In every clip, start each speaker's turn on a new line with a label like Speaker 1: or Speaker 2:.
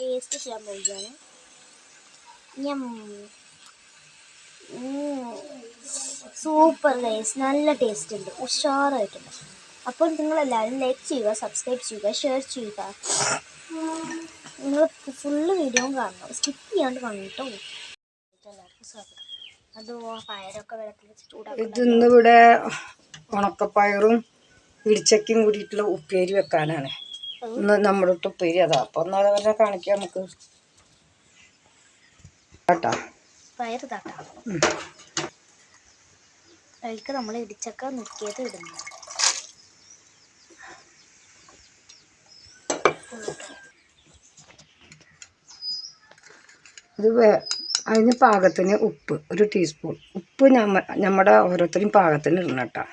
Speaker 1: Taste ചെയ്യാൻ പോവുകയാണ് super guys നല്ല ടേസ്റ്റ് ഉണ്ട്. ഉഷാറായിട്ടുണ്ട്. അപ്പോൾ നിങ്ങളെല്ലാവരും ലൈക്ക് ചെയ്യുക സബ്സ്ക്രൈബ് ചെയ്യുക ഷെയർ ചെയ്യുക. നിങ്ങൾ ഫുള്ള് വീഡിയോയും കാണണം. സ്കിപ്പ് ചെയ്യാണ്ട് കാണണം കേട്ടോ എല്ലാവർക്കും സ്വാഗതം. അതോ പയറൊക്കെ വെള്ളത്തിൽ ചൂടാക്കി
Speaker 2: ഇത് ഇന്നിവിടെ ഉണക്കപ്പയറും ഇടിച്ചക്കയും കൂടിയിട്ടുള്ള ഉപ്പേരി വെക്കാനാണ്. ഇന്ന് നമ്മുടെ ഇട്ട് ഉപ്പേരി അതാ. അപ്പൊ ഒന്ന് കാണിക്കാം നമുക്ക്. കേട്ടാ
Speaker 1: പയർ താട്ടാം.
Speaker 2: ഉം.
Speaker 1: അതിലേക്ക് നമ്മൾ ഇടിച്ചക്ക നുക്കിയത് ഇടുന്നു
Speaker 2: ഇത് വേ- അതിന് പാകത്തിന് ഉപ്പ് ഒരു ടീസ്പൂൺ. ഉപ്പ് ഞമ്മ നമ്മുടെ ഓരോരുത്തരും പാകത്തിന് ഇടണം കേട്ടോ.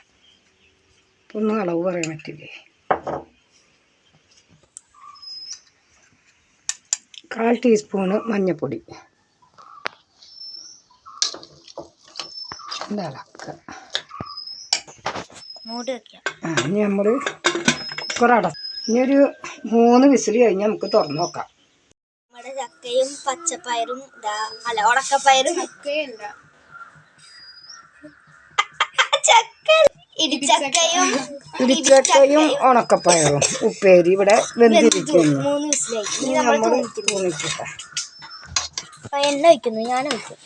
Speaker 2: ഒന്നും അളവ് പറയാൻ പറ്റില്ലേ? കാൽ ടീസ്പൂണ് മഞ്ഞൾപ്പൊടി ഇളക്കുക
Speaker 1: മൂടി വെക്കാം.
Speaker 2: ആ ഇനി നമ്മൾ കുക്കർ അട ഇനി ഒരു മൂന്ന് വിസിൽ കഴിഞ്ഞാൽ നമുക്ക് തുറന്നു നോക്കാം.
Speaker 1: നമ്മുടെ ചക്കയും പച്ചപ്പയറും അല്ല ഉണക്കപ്പയറും. ചക്ക ഇടിച്ചക്കയും
Speaker 2: ഇടിച്ചക്കയും ഉണക്കപ്പയറും. ഉപ്പേരി ഇവിടെ വെന്തിരിക്കുന്നു.
Speaker 1: നമ്മൾ എണ്ണ ഒഴിക്കുന്നു. ഞാൻ വയ്ക്കും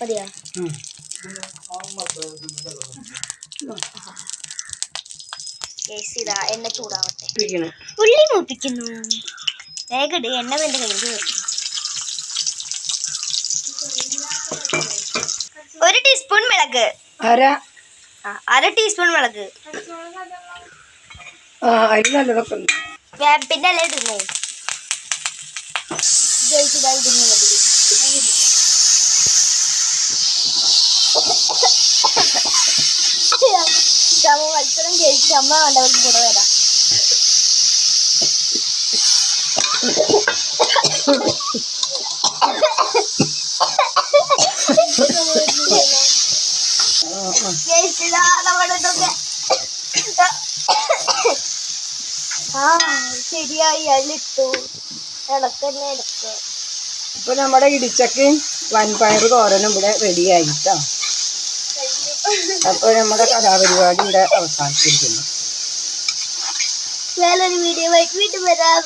Speaker 1: മതിയോ? എണ്ണ ചൂടാവട്ടെ. ഉള്ളി മൂപ്പിക്കുന്നു. വേഗം എണ്ണ വേണ്ട കഴിഞ്ഞു വെക്കും ഒരു ടീസ്പൂൺ മിളക്
Speaker 2: അര.
Speaker 1: അര ടീസ്പൂൺ മുളക്.
Speaker 2: ആ അരി നല്ലതൊക്കെ ഉണ്ട്
Speaker 1: വേപ്പിന്റെ അല്ല ഇടുന്നേ. ജയിച്ചതായി ഇടുന്നു മതി മത്സരം ജയിച്ച് അമ്മ കണ്ടവർക്ക് കൂടെ വരാം
Speaker 2: ആ, ആ.
Speaker 1: ശരിയായി അതിലിട്ടു ഇടക്കന്നെ എടുക്കുക
Speaker 2: ഇപ്പൊ നമ്മുടെ ഇടിച്ചക്ക് വൻപയർ തോരനും ഇവിടെ റെഡിയായി കേട്ടോ അപ്പൊ നമ്മുടെ കലാപരിപാടി ഇവിടെ അവസാനിച്ചിരിക്കുന്നു.
Speaker 1: വേറൊരു വീഡിയോ വീണ്ടും വരാം.